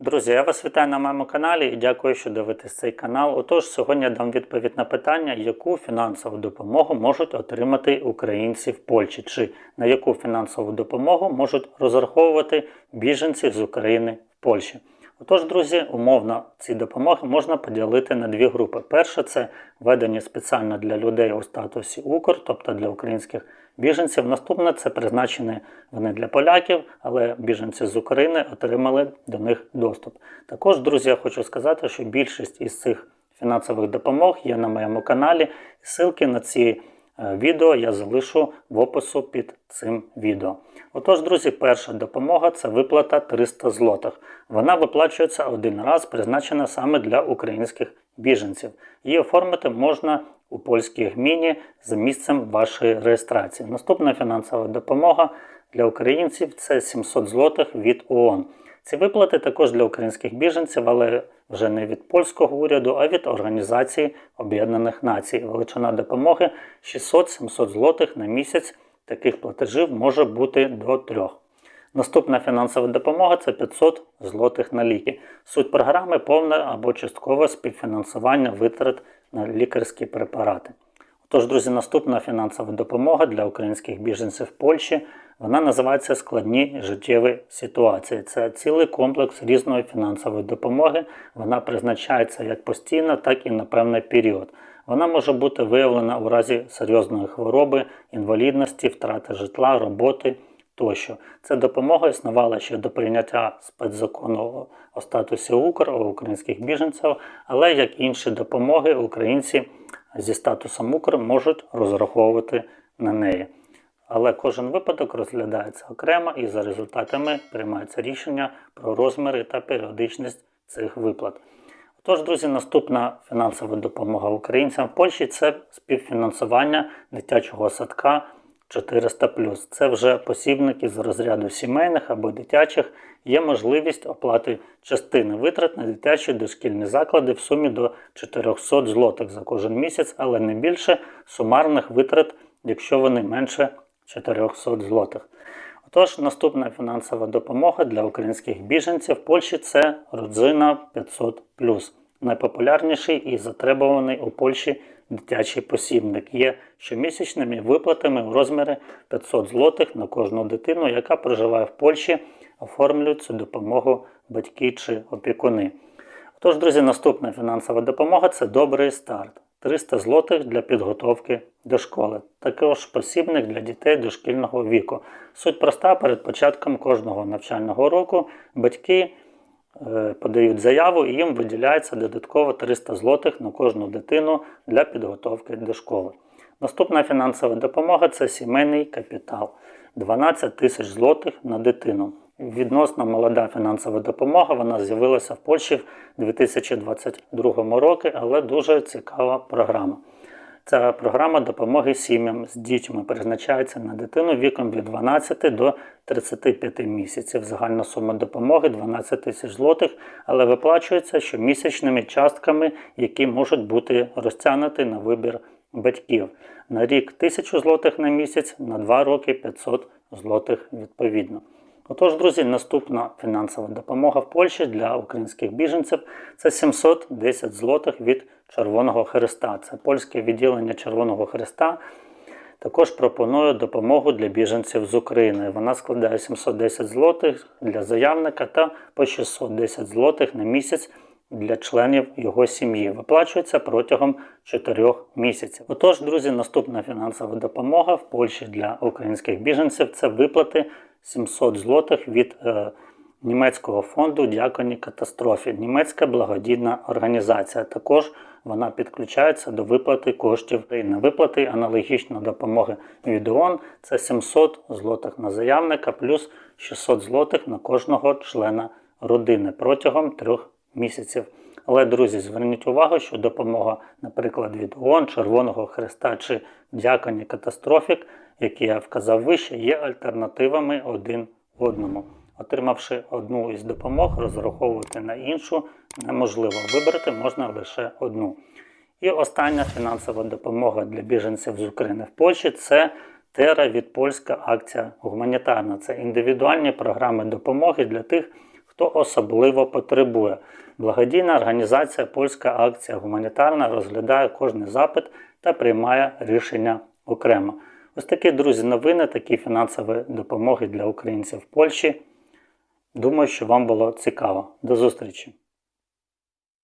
Друзі, я вас вітаю на моєму каналі і дякую, що дивитесь цей канал. Отож, сьогодні я дам відповідь на питання, яку фінансову допомогу можуть отримати українці в Польщі, чи на яку фінансову допомогу можуть розраховувати біженці з України в Польщі. Отож, друзі, умовно ці допомоги можна поділити на дві групи. Перша це введені спеціально для людей у статусі Укр, тобто для українських біженців. Наступне це призначені вони для поляків, але біженці з України отримали до них доступ. Також, друзі, я хочу сказати, що більшість із цих фінансових допомог є на моєму каналі. І ссылки на ці відео я залишу в опису під цим відео. Отож, друзі, перша допомога це виплата 300 злотих. Вона виплачується один раз, призначена саме для українських біженців. Її оформити можна у польській гміні за місцем вашої реєстрації. Наступна фінансова допомога для українців це 700 злотих від ООН. Ці виплати також для українських біженців, але вже не від польського уряду, а від Організації Об'єднаних Націй. Величина допомоги 600-700 злотих на місяць. Таких платежів може бути до трьох. Наступна фінансова допомога це 500 злотих на ліки. Суть програми повне або часткове співфінансування витрат на лікарські препарати. Тож, друзі, наступна фінансова допомога для українських біженців в Польщі. Вона називається складні життєві ситуації. Це цілий комплекс різної фінансової допомоги. Вона призначається як постійно, так і на певний період. Вона може бути виявлена у разі серйозної хвороби, інвалідності, втрати житла, роботи тощо. Ця допомога існувала ще до прийняття спецзакону о статусі Укр у українських біженців, але як інші допомоги, українці зі статусом Укр можуть розраховувати на неї. Але кожен випадок розглядається окремо і за результатами приймається рішення про розміри та періодичність цих виплат. Тож, друзі, наступна фінансова допомога українцям в Польщі це співфінансування дитячого садка 400 Це вже посібники з розряду сімейних або дитячих. Є можливість оплати частини витрат на дитячі дошкільні заклади в сумі до 400 злотих за кожен місяць, але не більше сумарних витрат, якщо вони менше 400 злотих. Отож, наступна фінансова допомога для українських біженців в Польщі це родзина 500 Найпопулярніший і затребуваний у Польщі дитячий посібник є щомісячними виплатами у розмірі 500 злотих на кожну дитину, яка проживає в Польщі, оформлюють цю допомогу батьки чи опікуни. Тож, друзі, наступна фінансова допомога це добрий старт. 300 злотих для підготовки до школи. Також посібник для дітей дошкільного віку. Суть проста перед початком кожного навчального року батьки подають заяву і їм виділяється додатково 300 злотих на кожну дитину для підготовки до школи. Наступна фінансова допомога це сімейний капітал 12 тисяч злотих на дитину. Відносно молода фінансова допомога вона з'явилася в Польщі в 2022 році, але дуже цікава програма. Ця програма допомоги сім'ям з дітьми призначається на дитину віком від 12 до 35 місяців. Загальна сума допомоги 12 тисяч злотих, але виплачується щомісячними частками, які можуть бути розтягнуті на вибір батьків. На рік 1000 злотих на місяць, на 2 роки 500 злотих відповідно. Отож, друзі, наступна фінансова допомога в Польщі для українських біженців це 710 злотих від Червоного Христа. Це польське відділення Червоного Христа. Також пропонує допомогу для біженців з України. Вона складає 710 злотих для заявника та по 610 злотих на місяць для членів його сім'ї. Виплачується протягом 4 місяців. Отож, друзі, наступна фінансова допомога в Польщі для українських біженців це виплати 700 злотих від е, німецького фонду Дяконі катастрофі. Німецька благодійна організація. Також вона підключається до виплати коштів на виплати аналогічно допомоги від ООН. Це 700 злотих на заявника плюс 600 злотих на кожного члена родини протягом трьох місяців. Але, друзі, зверніть увагу, що допомога, наприклад, від ООН, Червоного Христа чи Дяконі катастрофік, які я вказав вище, є альтернативами один одному. Отримавши одну із допомог, розраховувати на іншу неможливо. Вибрати можна лише одну. І остання фінансова допомога для біженців з України в Польщі це Тера від польська акція гуманітарна. Це індивідуальні програми допомоги для тих, хто особливо потребує. Благодійна організація Польська акція гуманітарна розглядає кожний запит та приймає рішення окремо. Ось такі друзі новини, такі фінансові допомоги для українців в Польщі. Думаю, що вам було цікаво. До зустрічі!